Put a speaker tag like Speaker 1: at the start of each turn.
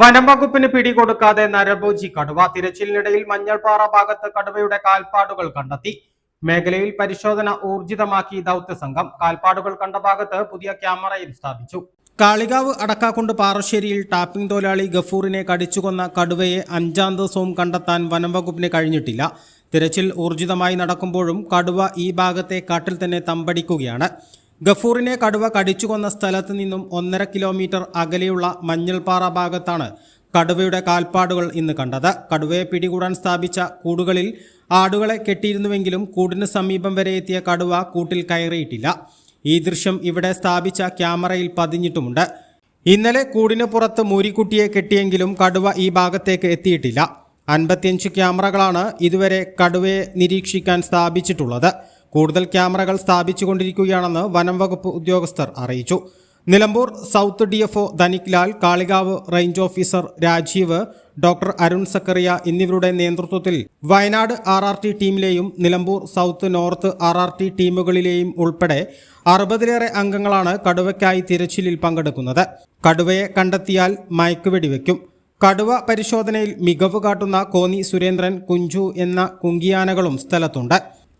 Speaker 1: വനം വകുപ്പിന് പിടികൊടുക്കാതെ നരഭോജി കടുവ തിരച്ചിലിനിടയിൽ മഞ്ഞൾപ്പാറ ഭാഗത്ത് കടുവയുടെ കാൽപ്പാടുകൾ കണ്ടെത്തി. മേഖലയിൽ പരിശോധന ഊർജിതമാക്കി ദൗത്യ സംഘം കാൽപ്പാടുകൾ കണ്ട ഭാഗത്ത് പുതിയ ക്യാമറയും സ്ഥാപിച്ചു. കാളികാവ് അടക്കാക്കുണ്ട് പാറശ്ശേരിയിൽ ടാപ്പിംഗ് തൊഴിലാളി ഗഫൂറിനെ കടിച്ചുകൊന്ന കടുവയെ അഞ്ചാം ദിവസവും കണ്ടെത്താൻ വനം വകുപ്പിന് കഴിഞ്ഞിട്ടില്ല. തിരച്ചിൽ ഊർജിതമായി നടക്കുമ്പോഴും കടുവ ഈ ഭാഗത്തെ കാട്ടിൽ തന്നെ തമ്പടിക്കുകയാണ്. ഗഫൂറിനെ കടുവ കടിച്ചുകൊന്ന സ്ഥലത്ത് നിന്നും ഒന്നര കിലോമീറ്റർ അകലെയുള്ള മഞ്ഞൾപ്പാറ ഭാഗത്താണ് കടുവയുടെ കാൽപ്പാടുകൾ ഇന്ന് കണ്ടത്. കടുവയെ പിടികൂടാൻ സ്ഥാപിച്ച കൂടുകളിൽ ആടുകളെ കെട്ടിയിരുന്നുവെങ്കിലും കൂടിന് സമീപം വരെ എത്തിയ കടുവ കൂട്ടിൽ കയറിയിട്ടില്ല. ഈ ദൃശ്യം ഇവിടെ സ്ഥാപിച്ച ക്യാമറയിൽ പതിഞ്ഞിട്ടുമുണ്ട്. ഇന്നലെ കൂടിന് പുറത്ത് മൂരിക്കുട്ടിയെ കെട്ടിയെങ്കിലും കടുവ ഈ ഭാഗത്തേക്ക് എത്തിയിട്ടില്ല. അൻപത്തിയഞ്ച് ക്യാമറകളാണ് ഇതുവരെ കടുവയെ നിരീക്ഷിക്കാൻ സ്ഥാപിച്ചിട്ടുള്ളത്. കൂടുതൽ ക്യാമറകൾ സ്ഥാപിച്ചുകൊണ്ടിരിക്കുകയാണെന്ന് വനം വകുപ്പ് ഉദ്യോഗസ്ഥർ അറിയിച്ചു. Nilambur south D F O Kalikavu range officer Rajeev doctor Arun Zachariah എന്നിവരുടെ നേതൃത്വത്തിൽ Wayanad R R T ടീമിലെയും Nilambur south north R R T ടീമുകളിലെയും ഉൾപ്പെടെ അറുപതിലേറെ അംഗങ്ങളാണ് കടുവയ്ക്കായി തിരച്ചിലിൽ പങ്കെടുക്കുന്നത്. കടുവയെ കണ്ടെത്തിയാൽ മയക്കുവെടിവെക്കും കടുവ പരിശോധനയിൽ മികവ് കാട്ടുന്ന കോന്നി സുരേന്ദ്രൻ കുഞ്ചു എന്ന കുങ്കിയാനകളും സ്ഥലത്തുണ്ട്.